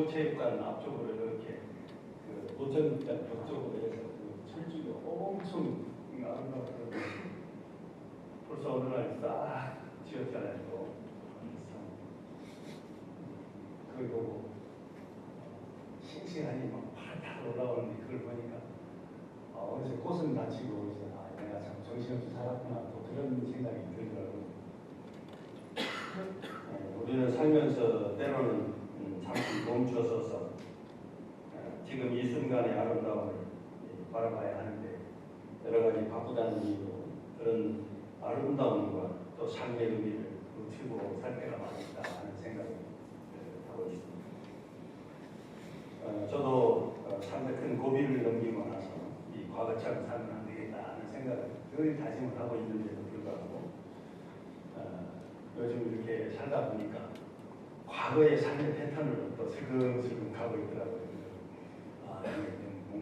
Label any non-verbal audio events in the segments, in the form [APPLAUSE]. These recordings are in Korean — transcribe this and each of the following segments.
구호체육관 앞쪽으로 이렇게 그 노천단 벽 쪽으로 해서 그 철쭉이 엄청 아름다워서 벌써 어느 날싹 지었잖아요. 보고 싱싱하니 막 팔팔 올라오는데 그걸 보니까 아, 어느새 꽃은 다치고 이제 아, 내가 참 정신없이 살았구나 또 그런 생각이 들더라고요. 네, 우리는 살면서 때로는 음, 잠시 멈춰서서 어, 순간의 아름다움을 예, 바라봐야 하는데 여러 가지 바쁘다는 이유로 그런 아름다움과 또 삶의 의미를 놓치고 살 때가 많이 있다는 생각을 어, 하고 있습니다. 어, 저도 어, 삶의 큰 고비를 넘기고 나서 이 과거처럼 살면 안 되겠다 하는 생각을 늘 다짐을 하고 있는데도 불구하고 어, 요즘 이렇게 살다 보니까 과거의 삶의 패턴으로 또 슬금슬금 가고 있더라고요.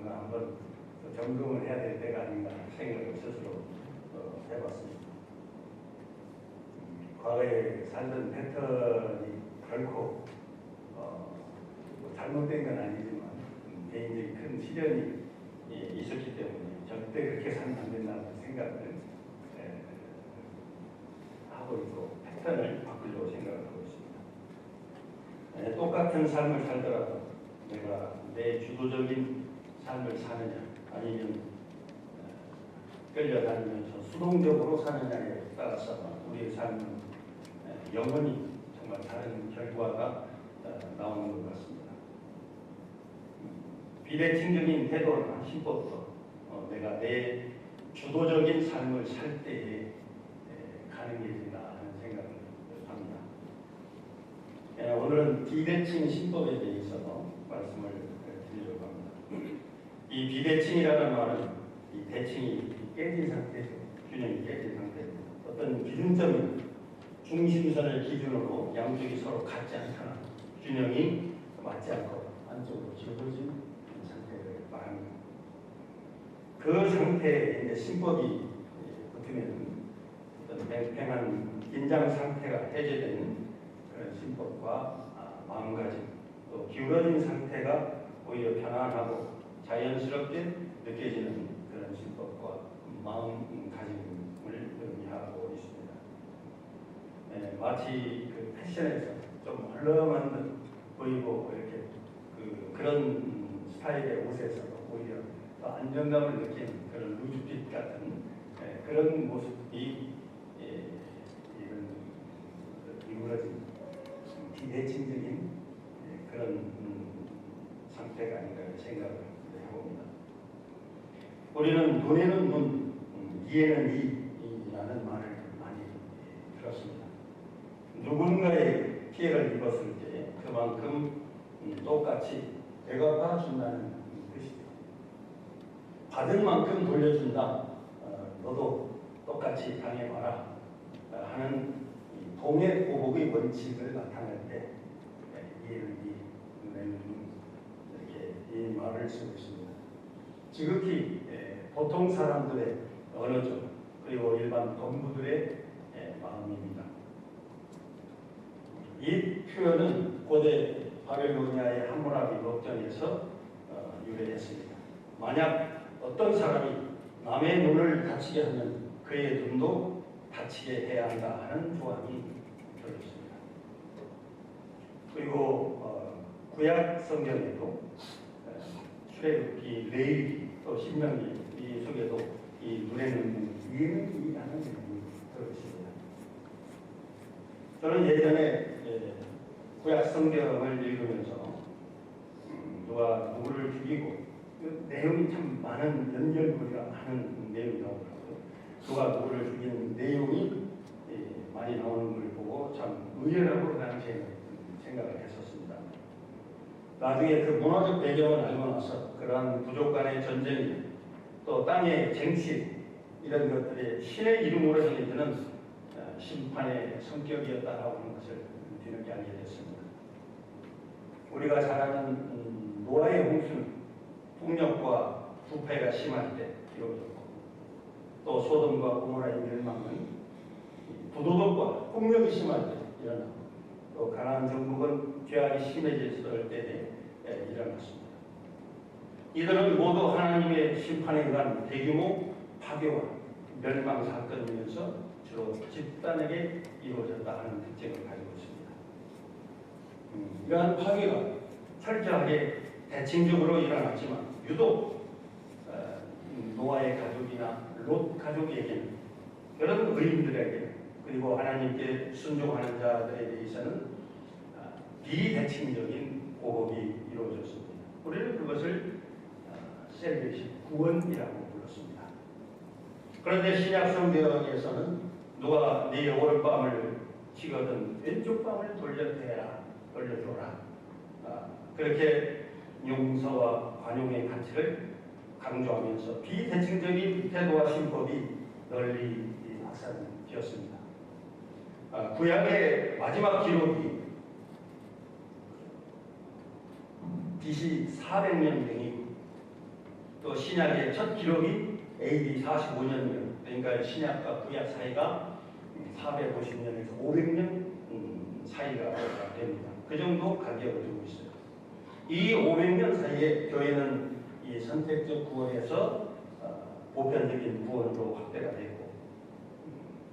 뭔가 한번 또 점검을 해야 될 때가 아닌가 생각을 스스로 어, 해봤습니다. 음, 과거에 살던 패턴이 결코 어, 뭐 잘못된 건 아니지만 음, 개인적인 큰 시련이 예, 있었기 때문에 절대 그렇게 살면 안 된다는 생각을 에, 하고 있고 패턴을 바꾸려고 생각을 하고 있습니다. 에, 똑같은 삶을 살더라도 내가 내 주도적인 삶을 사느냐 아니면 에, 끌려다니면서 수동적으로 사느냐에 따라서 우리의 삶은 에, 영원히 정말 다른 결과가 어, 나오는 것 같습니다. 음, 비대칭적인 신법도 어, 내가 내 주도적인 삶을 살 때에 길이다 하는 생각을 합니다. 에, 오늘은 비대칭 신법에 대해서 말씀을. 이 비대칭이라는 말은 이 대칭이 깨진 상태죠. 균형이 깨진 상태입니다. 어떤 기준점은 중심선을 기준으로 양쪽이 서로 같지 않거나 균형이 맞지 않고 안쪽으로 기울어진 상태를 말합니다. 그 상태에 이제 신법이 붙으면 어떤 팽팽한 긴장 상태가 해제되는 그런 신법과 아, 마음가짐 또 기울어진 상태가 오히려 편안하고 자연스럽게 느껴지는 그런 신법과 마음가짐을 의미하고 있습니다. 네, 마치 그 패션에서 좀 헐렁한 듯 보이고 이렇게 그, 그런 스타일의 옷에서 오히려 더 안정감을 느끼는 그런 루즈핏 같은 예, 그런 모습이 예, 이런 기울어진 비대칭적인 예, 그런 음, 상태가 아닌가 생각을 해봅니다. 우리는 눈에는 눈, 음, 이에는 이라는 말을 많이 예, 들었습니다. 누군가의 피해를 입었을 때 그만큼 음, 똑같이 되갚아 준다는 뜻이죠. 받은 만큼 돌려준다. 어, 너도 똑같이 당해봐라. 어, 하는 이 동해 보복의 원칙을 나타낼 때 예, 이해는 이, 눈에는 눈 이렇게 이 말을 쓰고 있습니다. 지극히 예, 보통 사람들의 언어죠. 그리고 일반 동부들의 예, 마음입니다. 이 표현은 고대 바벨로니아의 함무라비 법전에서 어, 유래했습니다. 만약 어떤 사람이 남의 눈을 다치게 하면 그의 눈도 다치게 해야 한다 하는 조항이 들어있습니다. 그리고 어, 구약 성경에도 어, 출애굽기, 레위기, 또 신명기 이 속에도 이 눈에는 이에는 이라는 들어있습니다. 저는 예전에 예, 구약 성경을 읽으면서 음, 누가 누구를 죽이고 그 내용이 참 많은 연결고리가 많은 내용이 나오더라고요. 누가 누구를 죽이는 내용이 예, 많이 나오는 걸 보고 참 의외라고 그 당시에 생각을 했었습니다. 나중에 그 문화적 배경을 알고 나서 그러한 부족 간의 전쟁이 또 땅의 쟁취 이런 것들이 신의 이름으로 행해지는 어, 심판의 성격이었다라고 하는 것을 뒤늦게 알게 됐습니다. 우리가 잘 아는 음, 노아의 홍수는 폭력과 부패가 심할 때 이루어졌고 또 소돔과 고모라의 멸망은 이 부도덕과 폭력이 심할 때 일어나고 또 가나안 정복은 죄악이 심해졌을 때에 예, 일어났습니다. 이들은 모두 하나님의 심판에 의한 대규모 파괴와 멸망 사건이면서 주로 집단에게 이루어졌다 하는 특징을 가지고 있습니다. 음, 이러한 파괴가 철저하게 대칭적으로 일어났지만 유독 어, 노아의 가족이나 롯 가족에게는 그런 의인들에게 그리고 하나님께 순종하는 자들에 대해서는 아, 비대칭적인 보복이 이루어졌습니다. 우리는 그것을 셀베시 구원이라고 불렀습니다. 그런데 신약 성경에서는 누가 네 오른밤을 치거든 왼쪽 밤을 돌려대라 돌려줘라 아, 그렇게 용서와 관용의 가치를 강조하면서 비대칭적인 태도와 신법이 널리 확산되었습니다. 아, 구약의 마지막 기록이 BC 400년 등이고 또 신약의 첫 기록이 AD 45년이요. 그러니까 신약과 구약 사이가 450년에서 500년 음, 사이가 됩니다. 그 정도 간격을 두고 있어요. 이 500년 사이에 교회는 이 선택적 구원에서 어, 보편적인 구원으로 확대가 되고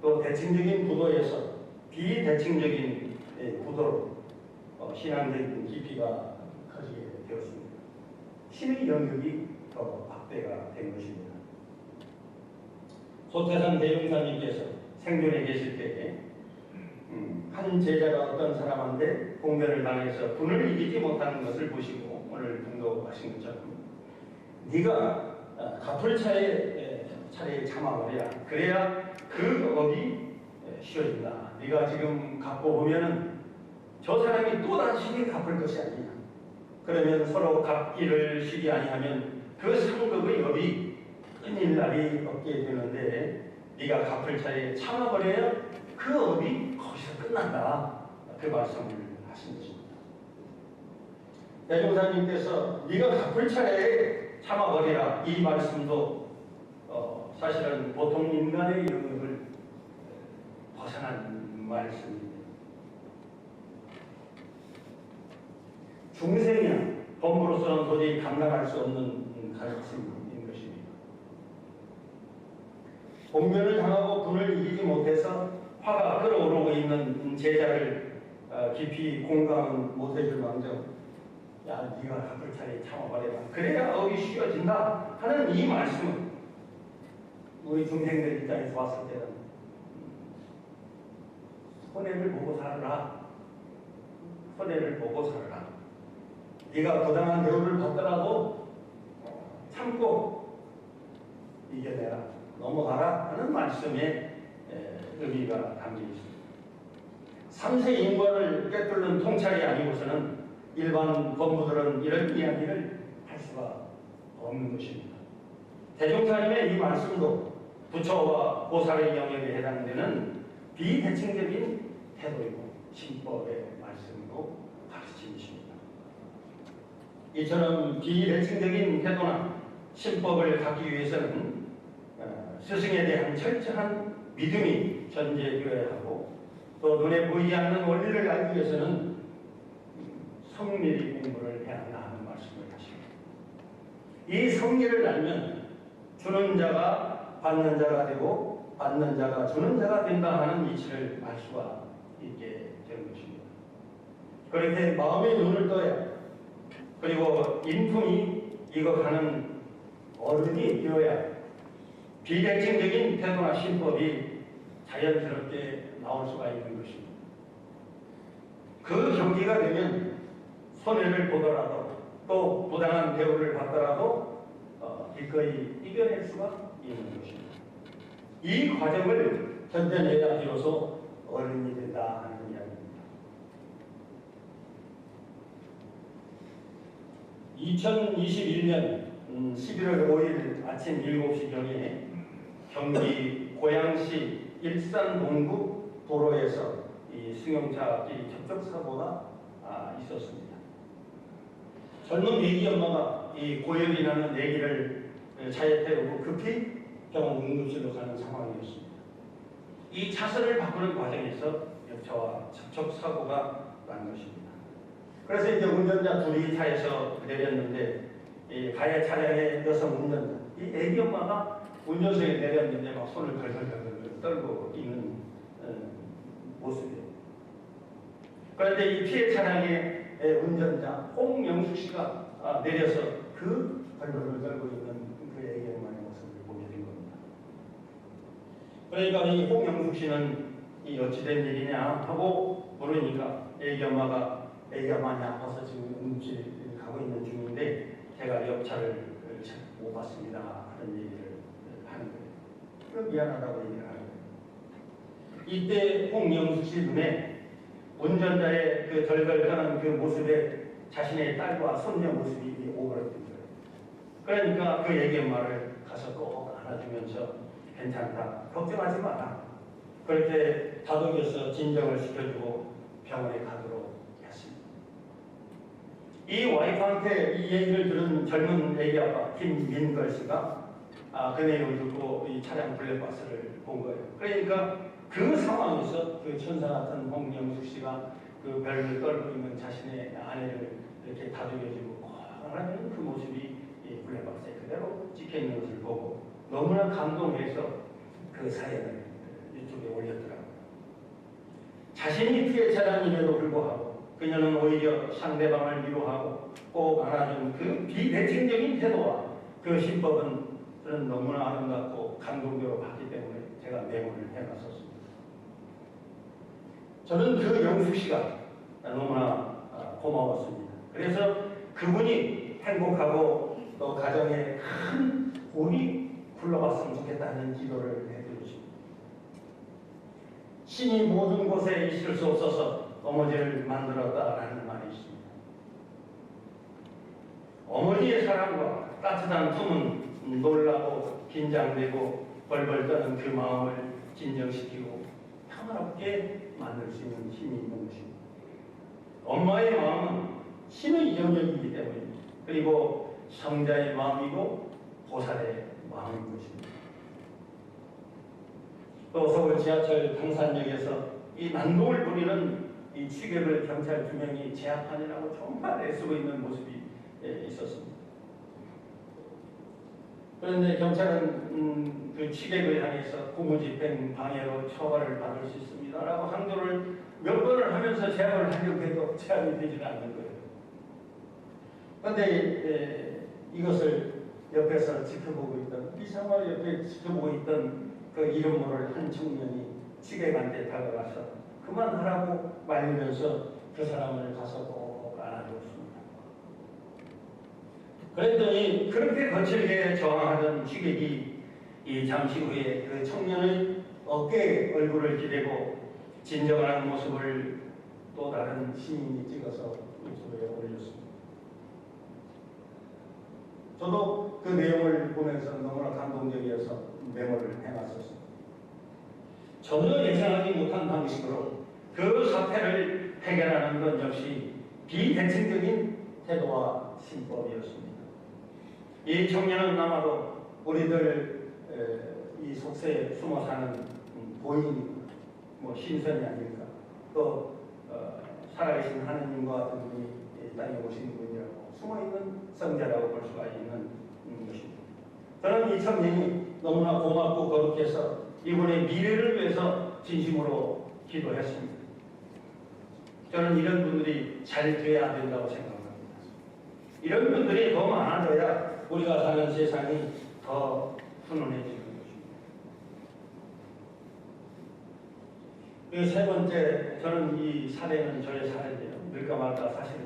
또 대칭적인 구도에서 비대칭적인 예, 구도로 어, 신앙적인 깊이가 커지게 되었습니다. 신의 영역이 더 확대가 된 것입니다. 소태산 대종사님께서 생존에 계실 때에 음, 한 제자가 어떤 사람한테 공변을 당해서 분을 이기지 못하는 것을 보시고 오늘 등록하신 것처럼 네가 어, 갚을 차에 차례에 참아버려야 그래야 그 업이 쉬어진다. 네가 지금 갚고 보면은 저 사람이 또 다시 갚을 것이 아니냐. 그러면 서로 갚기를 쉬지 아니하면 그 상급의 업이 끊일 날이 없게 되는데 네가 갚을 차에 참아버려야 그 업이 거기서 끝난다. 그 말씀을 하신 것입니다. 대종사님께서 네가 갚을 차례에 참아버리라 이 말씀도 어, 사실은 보통 인간의 영역을 벗어난 말씀입니다. 중생이나 범부로서는 도저히 감당할 수 없는 가르침인 것입니다. 공변을 당하고 분을 이기지 못해서 화가 끓어오르고 있는 제자를 어, 깊이 공감 못해줄 망정 야 네가 갚을 차례 참아버려라 그래야 업이 쉬어진다 하는 이 말씀은 우리 중생들 입장에서 봤을 때는 손해를 보고 살아라 손해를 보고 살아라 네가 부당한 대우를 받더라도 참고 이겨내라 넘어가라 하는 말씀에 의미가 담겨 있습니다. 3세 인권을 꿰뚫는 통찰이 아니고서는 일반 법무들은 이런 이야기를 할 수가 없는 것입니다. 대종사님의 이 말씀도 부처와 보살의 영역에 해당되는 비대칭적인 태도이고 신법의 말씀으로 가르침이십니다. 이처럼 비대칭적인 태도나 신법을 갖기 위해서는 어, 스승에 대한 철저한 믿음이 전제되어야 하고 또 눈에 보이지 않는 원리를 알기 위해서는 성밀히 공부를 해야 한다 하는 말씀을 하십니다. 이 성리를 알면 주는 자가 받는 자가 되고 받는 자가 주는 자가 된다 하는 이치를 알 수가 있게 되는 것입니다. 그렇게 마음의 눈을 떠야 그리고 인품이 익어가는 어른이 되어야 비대칭적인 태도나 신법이 자연스럽게 나올 수가 있는 것입니다. 그 경기가 되면 손해를 보더라도 또 부당한 대우를 받더라도 어, 기꺼이 이겨낼 수가 있는 것입니다. 이 과정을 견뎌내야 비로소 어른이 된다 하는 이야기입니다. 2021년 11월 5일 아침 7시경에 경기 고양시 일산 동구 도로에서 이 승용차 앞뒤 접촉 사고가 아, 있었습니다. 젊은 애기 엄마가 이 고열이 나는 애기를 차에 태우고 급히 병원 응급실로 가는 상황이었습니다. 이 차선을 바꾸는 과정에서 옆차와 접촉 사고가 난 것입니다. 그래서 이제 운전자 둘이 차에서 내렸는데 이 가해 차량의 여성 운전자, 이 애기 엄마가 운전석에 내렸는데 막 손을 걸걸걸걸 떨고 있는 어, 모습이에요. 그런데 이 피해 차량의 에, 운전자 홍영숙 씨가 아, 내려서 그 벌벌을 떨고 있는 그 애기 엄마의 모습을 보게 된 겁니다. 그러니까 이 홍영숙 씨는 이 어찌된 일이냐 하고 물으니까 애기 엄마가 애기 많이 아파서 지금 응급실 가고 있는 중인데 제가 옆차를 잘못 봤습니다 하는 얘기를 하는 거예요. 미안하다고 얘기를 하는 거예요. 이때 홍영숙 씨 눈에 운전자의 그 덜덜 떠는 그 모습에 자신의 딸과 손녀 모습이 오그라든 거예요. 그러니까 그 애기 엄마를 가서 꼭 안아주면서 괜찮다, 걱정하지 마라. 그렇게 다독여서 진정을 시켜주고 병원에 가도록 했습니다. 이 와이프한테 이 얘기를 들은 젊은 애기 아빠 김민걸 씨가 아, 그 내용을 듣고 이 차량 블랙박스를 본 거예요. 그러니까 그 상황에서 그 천사 같은 홍영숙 씨가 그 별을 떨고 있는 자신의 아내를 이렇게 다독여주고 하는 그 모습이 이 블랙박스에 그대로 찍혀 있는 것을 보고 너무나 감동해서 그 사연을 유튜브에 올렸더라고요. 자신이 피해 차량임에도 불구하고 그녀는 오히려 상대방을 위로하고 꼭 안아준 그 비대칭적인 태도와 그 신법은 저는 너무나 아름답고 감동적으로 봤기 때문에 제가 메모를 해놨었습니다. 저는 그 영숙 씨가 너무나 아, 고마웠습니다. 그래서 그분이 행복하고 또 가정에 큰 복이 굴러갔으면 좋겠다는 기도를 해드리십니다. 신이 모든 곳에 있을 수 없어서 어머니를 만들었다라는 말이 있습니다. 어머니의 사랑과 따뜻한 품은 놀라고 긴장되고 벌벌 떠는 그 마음을 진정시키고 평화롭게 만들 수 있는 힘이 있는 것입니다. 엄마의 마음은 신의 영역이기 때문입니다. 그리고 성자의 마음이고 보살의 마음인 것입니다. 또 서울 지하철 당산역에서 이 난동을 부리는 이 취객을 경찰 두 명이 제압하느라고 정말 애쓰고 있는 모습이 예, 있었습니다. 그런데 경찰은 음, 그 취객을 향해서 고무집행 방해로 처벌을 받을 수 있습니다라고 항도를 몇 번을 하면서 제압을 하려고 해도 제압이 되지는 않는 거예요. 그런데 예, 이것을 옆에서 지켜보고 있던 이 상황을 옆에 지켜보고 있던 그 이름 모를 한 청년이 취객한테 다가가서 그만하라고 말리면서 그 사람을 가서 꼭 안아줬습니다. 그랬더니 그렇게 거칠게 저항하던 취객이 이 잠시 후에 그 청년의 어깨에 얼굴을 기대고 진정하는 모습을 또 다른 시민이 찍어서 유튜브에 올렸습니다. 저도 그 내용을 보면서 너무나 감동적이어서 메모를 해놨었습니다. 전혀 예상하지 못한 방식으로 그 사태를 해결하는 것 역시 비대칭적인 태도와 신법이었습니다. 이 청년은 아마도 우리들 에, 이 속세에 숨어 사는 음, 고인, 뭐 신선이 아닐까. 또 어, 살아계신 하느님과 같은 분이 이 땅에 오신 분이라고 숨어 있는 성자라고 볼 수가 있는 음, 것입니다. 저는 이 청년이 너무나 고맙고 거룩해서 이분의 미래를 위해서 진심으로 기도했습니다. 저는 이런 분들이 잘 돼야 된다고 생각합니다. 이런 분들이 더 많아져야 우리가 사는 세상이 더 훈훈해지는 것입니다. 그세 번째, 저는 이 사례는 저의 사례인데요. 늘까 말까 사실은 좀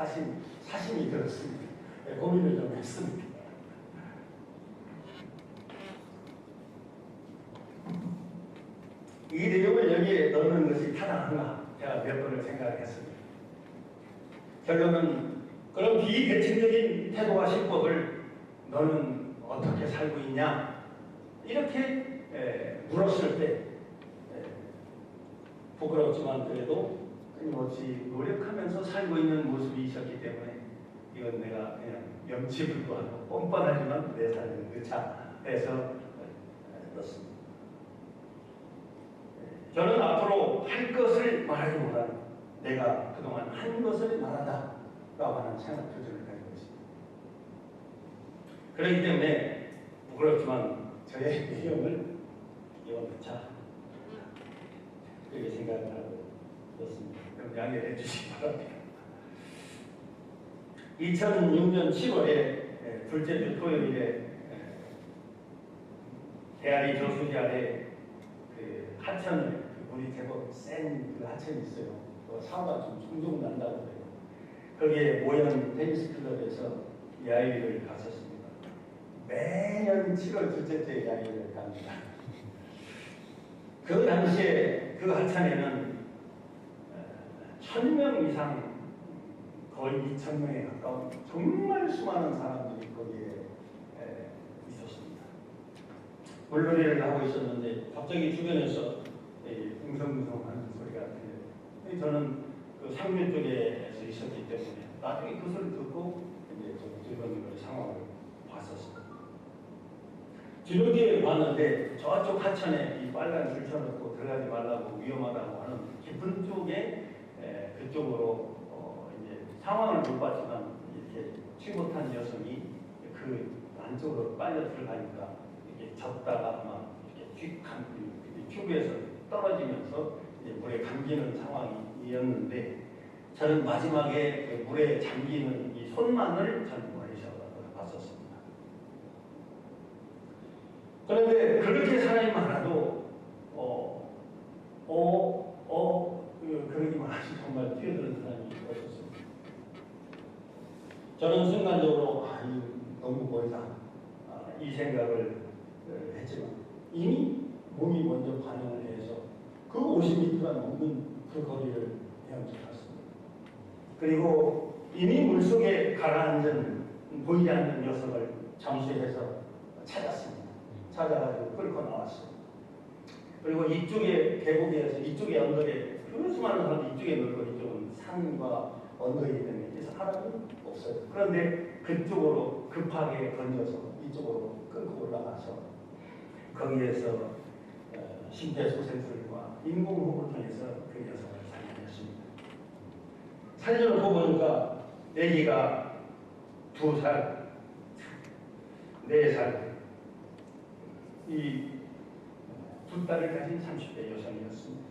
사심, 사심이 들었습니다. 네, 고민을 좀 했습니다. 이 내용을 여기에 넣는 것이 타당한가? 제가 몇 번을 생각했습니다. 결론은 그런 비대칭적인 태도와 신법을 너는 어떻게 살고 있냐? 이렇게 에, 물었을 때 에, 부끄럽지만 그래도 끊임없이 노력하면서 살고 있는 모습이 있었기 때문에 이건 내가 그냥 염치불구하고 뻔뻔하지만 내 삶을 의차해서 넣습니다. 저는 앞으로 할 것을 말하기보다는 내가 그동안 한 것을 말하다라고 하는 생각 표정을 가지고 있습니다. 그렇기 때문에 부끄럽지만 저의 [LAUGHS] 내용을 이거 넣자 그렇게 생각을 하고 넣습니다. 그럼 양해해 주시기 바랍니다. 2006년 7월에 둘째 주 토요일에 대아리 저수지 아래 그 하천을 그 물이 제법 센 그 하천이 있어요. 그 사고가 좀 종종 난다고 그래요. 거기에 모현 테니스 클럽에서 야유를 갔었습니다. 매년 7월 둘째 주에 야유를 갑니다. 그 당시에 그 하천에는 천명 이상 거의 2천 명에 가까운 정말 수많은 사람들이 거기에 에, 있었습니다. 물놀이를 하고 있었는데 갑자기 주변에서 이 웅성웅성하는 소리가 들려요. 저는 그 상류 쪽에서 있었기 때문에 나중에 그 소리 듣고 이제 좀 주변 그 상황을 봤었습니다. 뒤로 뒤에 봤는데 저쪽 하천에 이 빨간 줄 쳐놓고 들어가지 말라고 위험하다고 하는 깊은 쪽에 에, 그쪽으로 어, 이제 상황을 못 봤지만 이렇게 취못한 여성이 그 안쪽으로 빨려 들어가니까 이렇게 젖다가 아마 이렇게 뒷한 튜브에서 떨어지면서 이제 물에 잠기는 상황이었는데 저는 마지막에 그 물에 잠기는 이 손만을 저는 멀리서 봤었습니다. 그런데 그렇게 사람이 많아도 어, 어, 어, 그, 그러기만 하지 정말 뛰어드는 사람이 없었습니다. 저는 순간적으로 아, 이 너무 멀다 아, 이 생각을 어, 했지만 이미 몸이 먼저 반응을 해서 그 50m가 넘는 그 거리를 헤엄쳐갔습니다. 그리고 이미 물속에 가라앉은 보이지 않는 녀석을 잠수해서 찾았습니다. 찾아가지고 끌고 나왔어요. 그리고 이쪽에 계곡에서 이쪽에 언덕에 그 수많은 사람들이 이쪽에 놀고 이쪽은 산과 언덕이기 때문에 그래서 사람은 없어요. 그런데 그쪽으로 급하게 건져서 이쪽으로 끌고 올라가서 거기에서 어, 심폐소생술과 인공호흡을 통해서 그 녀석을 살려냈습니다. 살려놓고 보니까 아기가 두 살, 네 살, 이 두 딸을 가진 30대 여성이었습니다.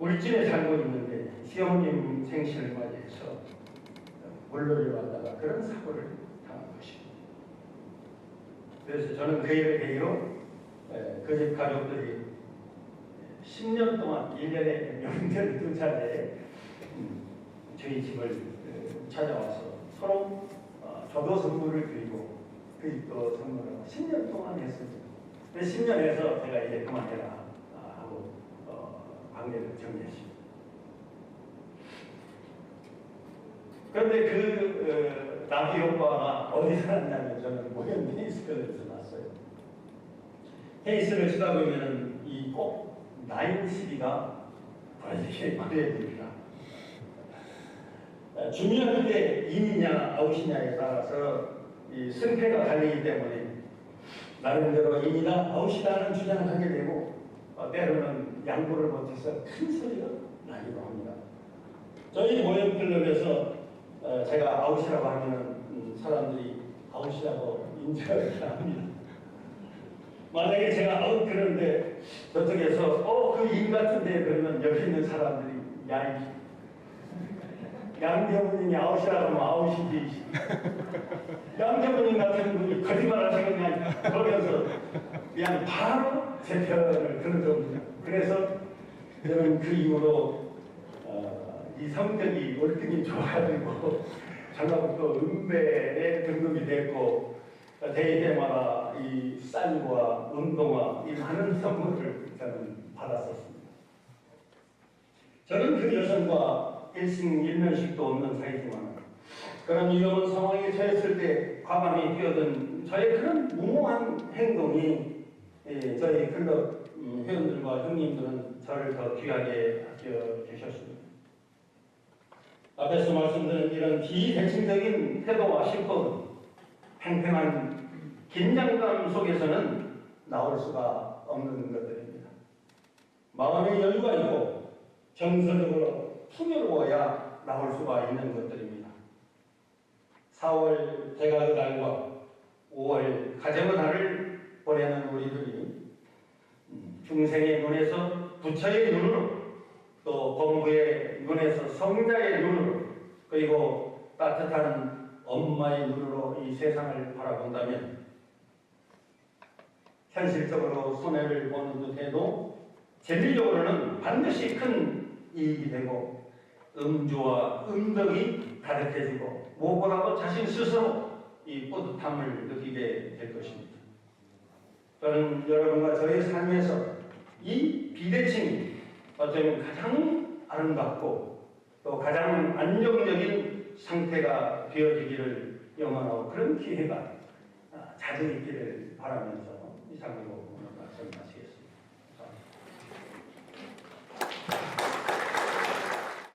울진에 살고 있는데 시어머님 생신을 맞이해서 물놀이를 왔다가 그런 사고를 당한 것입니다. 그래서 저는 그 일을 계기로 그 집 가족들이 10년 동안 1년에 명절 두 차례 음, 저희 집을 어, 찾아와서 서로 어, 저도 선물을 드리고 그 집도 선물을 10년 동안 했습니다. 그 10년에서 제가 이제 그만해라 관계를 정리했습니다. 그런데 그 어, 나비 오빠가 어디서 났냐면 저는 모현 테니스 클럽에서 났어요. 테니스를 치다 보면 이꼭 나인 시비가 브라질에 말해야 됩니다. 어, 중요한 게 인이냐 아웃이냐에 따라서 이 승패가 갈리기 때문에 나름대로 인이나 아웃이라는 주장을 하게 되고 어, 때로는 양보를 못해서 큰 소리가 나기도 합니다. 저희 모형 클럽에서 어, 제가 아웃이라고 하면 음, 사람들이 아웃이라고 인정을 합니다. 만약에 제가 아웃 그러는데 저쪽에서 어그 인 같은데 그러면 옆에 있는 사람들이 야 이, 양대부님이 아웃이라고 하면 아웃이지 양대부님 같은 분이 거짓말 그냥 거기서 그냥 바로 제 편을 들은 겁니다. 그래서 저는 그 이후로 어, 이 성격이 월등히 좋아가지고 [LAUGHS] 전라북도 은배에 등록이 됐고 대회 때마다 이 쌀과 운동화 이 많은 선물을 저는 받았었습니다. 저는 그 여성과 일생 일면식도 없는 사이지만 그런 위험한 상황에 처했을 때 과감히 뛰어든 저의 그런 무모한 행동이 예, 저희 클럽 음, 회원들과 형님들은 저를 더 귀하게 아껴 주셨습니다. 앞에서 말씀드린 이런 비대칭적인 태도와 실법은 팽팽한 긴장감 속에서는 나올 수가 없는 것들입니다. 마음의 여유가 있고 정서적으로 풍요로워야 나올 수가 있는 것들입니다. 4월 대가의 달과 5월 가정의 달을 보내는 우리들이 음, 중생의 눈에서 부처의 눈으로 또 공부의 눈에서 성자의 눈으로 그리고 따뜻한 엄마의 눈으로 이 세상을 바라본다면 현실적으로 손해를 보는 듯해도 진리적으로는 반드시 큰 이익이 되고 음주와 음덕이 가득해지고 무엇보다도 자신 스스로 이 뿌듯함을 느끼게 될 것입니다. 저는 여러분과 저의 삶에서 이 비대칭이 어쩌면 가장 아름답고 또 가장 안정적인 상태가 되어지기를 영원하고 그런 기회가 아, 자주 있기를 바라면서 이상으로